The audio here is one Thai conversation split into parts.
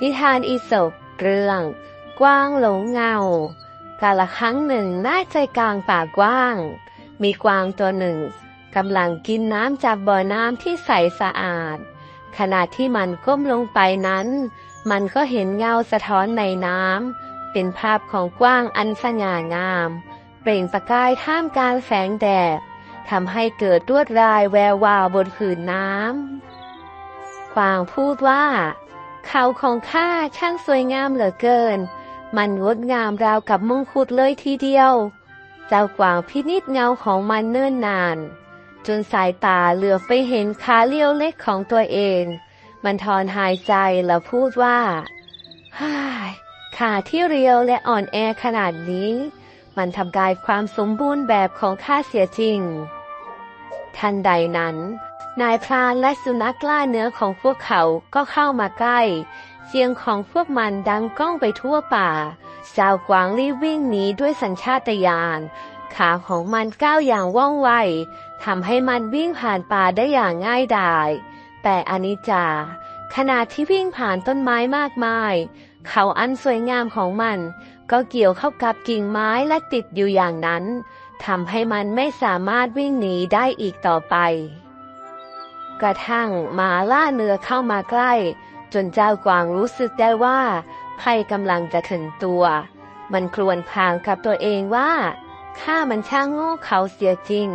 นิทานอีสปเรื่อง กว้างหลงเงา กาละครั้งหนึ่งณใจกลางป่ากว้าง มีกวางตัวหนึ่งกำลังกินน้ำจากบ่อน้ำที่ใสสะอาด ขณะที่มันก้มลงไปนั้น มันก็เห็นเงาสะท้อนในน้ำเป็นภาพของกว้างอันสง่างาม เปล่งประกายท่ามกลางแสงแดดทำให้เกิดลวดลายแวววาวบนผืนน้ำกวางพูดว่า เขาของข้าช่างสวยงามเหลือเกิน มันงดงามราวกับมงคุดเลยทีเดียว เจ้ากวางพินิจเงาของมันเนิ่นนาน จนสายตาเหลือไปเห็นขาเลี้ยวเล็กของตัวเอง มันถอนหายใจแล้วพูดว่าฮ่าขาที่เรียวและอ่อนแอขนาดนี้ มันทำกายความสมบูรณ์แบบของข้าเสียจริง ทันใดนั้น นายพรานและสุนัขกล้าเนื้อของพวกเขาก็เข้ามาใกล้ เสียงของพวกมันดังก้องไปทั่วป่าเจ้ากวางรีบวิ่งหนีด้วยสัญชาตญาณขาของมันก้าวอย่างว่องไวทำให้มันวิ่งผ่านป่าได้อย่างง่ายดายแต่อนิจจาขณะที่วิ่งผ่านต้นไม้มากมาย เขาอันสวยงามของมัน ก็เกี่ยวเข้ากับกิ่งไม้และติดอยู่อย่างนั้นทำให้มันไม่สามารถวิ่งหนีได้อีกต่อไป กระทั่งหมาล่าเนื้อเข้ามาใกล้ จนเจ้ากวางรู้สึกได้ว่าภัยกำลังจะถึงตัว มันครวญพรางกับตัวเองว่าข้ามันช่างโง่เขาเสียจริง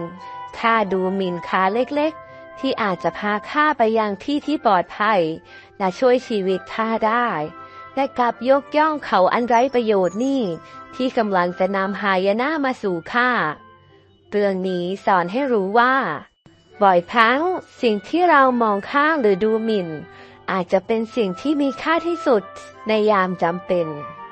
ข้าดูหมิ่นขาเล็กๆ ที่อาจจะพาข้าไปยังที่ที่ปลอดภัยและช่วยชีวิตข้าได้และกลับยกย่องเขาอันไร้ประโยชน์นี่ ที่กำลังจะนำหายนะมาสู่ข้าเรื่องนี้สอนให้รู้ว่า บ่อยครั้งสิ่งที่เรามองข้ามหรือดูหมิ่น อาจจะเป็นสิ่งที่มีค่าที่สุดในยามจำเป็น